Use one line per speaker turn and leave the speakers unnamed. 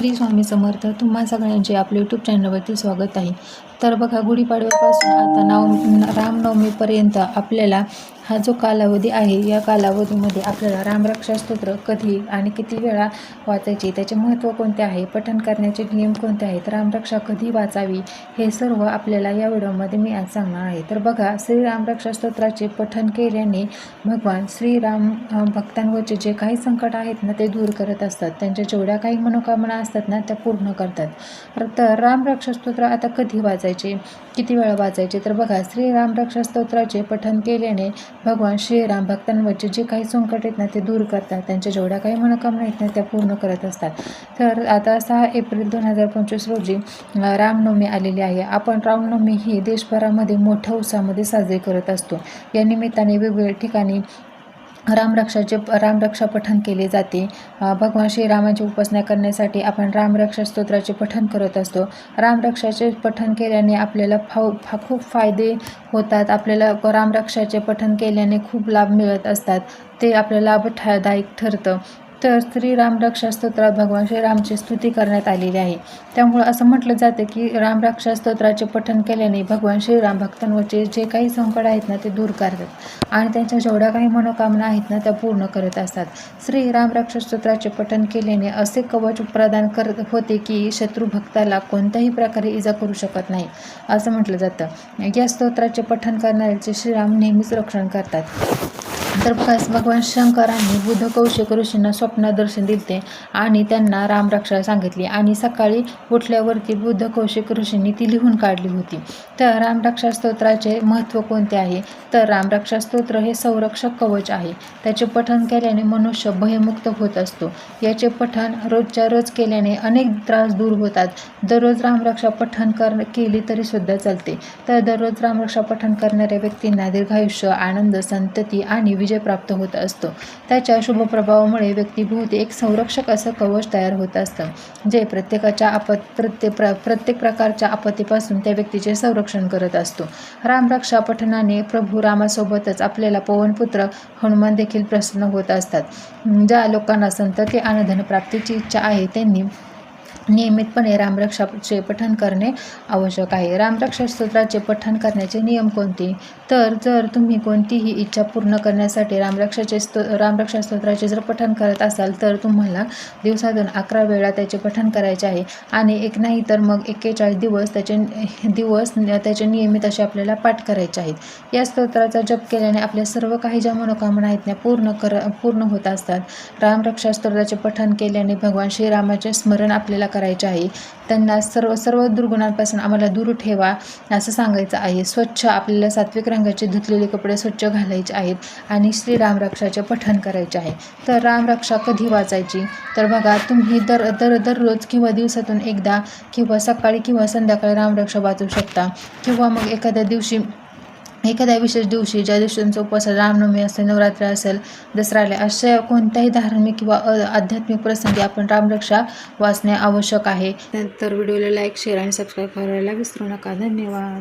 श्री स्वामी समर्थ तुम्हा सगळ्यांचे आपल्या यूट्यूब चॅनलवरती स्वागत आहे. तर बघा गुढीपाडव्यापासून आता नाव रामनवमीपर्यंत आपल्याला हा जो कालावधी आहे या कालावधीमध्ये आपल्याला रामरक्षा स्तोत्र कधी आणि किती वेळा वाचायचे त्याचे महत्त्व कोणते आहे पठण करण्याचे नियम कोणते आहेत रामरक्षा कधी वाचावी हे सर्व आपल्याला या व्हिडिओमध्ये मी आज सांगणार आहे. तर बघा श्री रामरक्षा स्तोत्राचे पठण केल्याने भगवान श्रीराम भक्तांवरचे जे काही संकट आहेत ना ते दूर करत असतात. त्यांच्या जेवढ्या काही मनोकामना असतात ना त्या पूर्ण करतात. तर रामरक्षा स्तोत्र आता कधी वाचायचे किती वेळा वाचायचे? तर बघा श्री रामरक्षा स्तोत्राचे पठण केल्याने भगवान श्रीराम भक्तांवरचे जे काही संकट आहेत ना ते दूर करतात. त्यांच्या जेवढ्या काही मनोकामना आहेत ना त्या पूर्ण करत असतात. तर आता सहा एप्रिल दोन हजार पंचवीस रोजी रामनवमी आलेली आहे. आपण रामनवमी ही देशभरामध्ये मोठ्या उत्साहामध्ये साजरी करत असतो. या निमित्ताने वेगवेगळ्या ठिकाणी रामरक्षाचे रामरक्षा पठण केले जाते. भगवान श्रीरामाची उपासना करण्यासाठी आपण रामरक्षा स्तोत्राचे पठण करत असतो. रामरक्षाचे पठण केल्याने आपल्याला फाऊ फा खूप फायदे होतात. आपल्याला रामरक्षाचे पठण केल्याने खूप लाभ मिळत असतात. ते आपल्याला लाभदायक ठरतं. तर श्रीराम रक्षा स्तोत्रात भगवान श्रीरामची स्तुती करण्यात आलेली आहे. त्यामुळं असं म्हटलं जातं की रामरक्षा स्तोत्राचे पठण केल्याने भगवान श्रीराम भक्तांवरचे जे काही संकट आहेत ना ते दूर करतात आणि त्यांच्या जेवढ्या काही मनोकामना आहेत ना त्या पूर्ण करत असतात. श्री रामरक्षा स्तोत्राचे पठण केल्याने असे कवच प्रदान करत होते की शत्रू भक्ताला कोणत्याही प्रकारे इजा करू शकत नाही असं म्हटलं जातं. या स्तोत्राचे पठण करणाऱ्याचे श्रीराम नेहमीच रक्षण करतात. तर बघास भगवान शंकरांनी बुद्ध कौशिक ऋषींना स्वप्न दर्शन दिले आणि त्यांना रामरक्षा सांगितली. आणि सकाळी उठल्यावरती बुद्ध कौशिक ऋषींनी ती लिहून काढली होती. तर रामरक्षा स्तोत्राचे महत्त्व कोणते आहे? तर रामरक्षा स्तोत्र हे संरक्षक कवच आहे. त्याचे पठण केल्याने मनुष्य भयमुक्त होत असतो. याचे पठण रोजच्या रोज केल्याने अनेक त्रास दूर होतात. दररोज रामरक्षा पठण कर केली तरी सुद्धा चालते. तर दररोज रामरक्षा पठण करणाऱ्या व्यक्तींना दीर्घायुष्य आनंद संतती आणि विजय प्राप्त होत असतो. त्याच्या शुभप्रभावामुळे व्यक्तीभोवती एक संरक्षक असं कवच तयार होत असतं जे प्रत्येकाच्या आपत प्रत्येक प्र प्रत्येक प्रकारच्या आपत्तीपासून त्या व्यक्तीचे संरक्षण करत असतो. रामरक्षा पठणाने प्रभू रामासोबतच आपल्याला पवनपुत्र हनुमान देखील प्रसन्न होत असतात. ज्या लोकांना संतती आणि धनप्राप्तीची इच्छा आहे त्यांनी नियमितपणे रामरक्षाचे पठण करणे आवश्यक आहे. रामरक्षा स्तोत्राचे पठण करण्याचे नियम कोणते? तर जर तुम्ही कोणतीही इच्छा पूर्ण करण्यासाठी रामरक्षाचे स्तो रामरक्षा स्तोत्राचे जर पठण करत असाल तर तुम्हाला दिवसातून अकरा वेळा त्याचे पठण करायचे आहे. आणि एक नाही तर मग एक्केचाळीस दिवस त्याचे दिवस त्याचे नियमित असे आपल्याला पाठ करायचे आहेत. या स्तोत्राचा जप केल्याने आपल्या सर्व काही ज्या मनोकामना आहेत त्या पूर्ण कर पूर्ण होत असतात. रामरक्षा स्तोत्राचे पठण केल्याने भगवान श्रीरामाचे स्मरण आपल्याला करायचे आहे. त्यांना सर्व सर्व दुर्गुणांपासून आम्हाला दूर ठेवा असं सांगायचं आहे. स्वच्छ आपल्याला सात्विक रंगाचे धुतलेले कपडे स्वच्छ घालायचे आहेत आणि श्री रामरक्षाचे पठण करायचे आहे. तर रामरक्षा कधी वाचायची? तर बघा तुम्ही दर दर दररोज किंवा दिवसातून एकदा किंवा सकाळी किंवा संध्याकाळी रामरक्षा वाचू शकता. किंवा मग एखाद्या दिवशी एखाद्या विशेष दिवशी ज्या दिवशी तुमचा उपवास रामनवमी असेल नवरात्री असेल दसरा आले अशा कोणत्याही धार्मिक किंवा आध्यात्मिक प्रसंगी आपण रामरक्षा वाचणे आवश्यक आहे. तर व्हिडिओला लाईक शेअर आणि सबस्क्राईब करायला विसरू नका. धन्यवाद.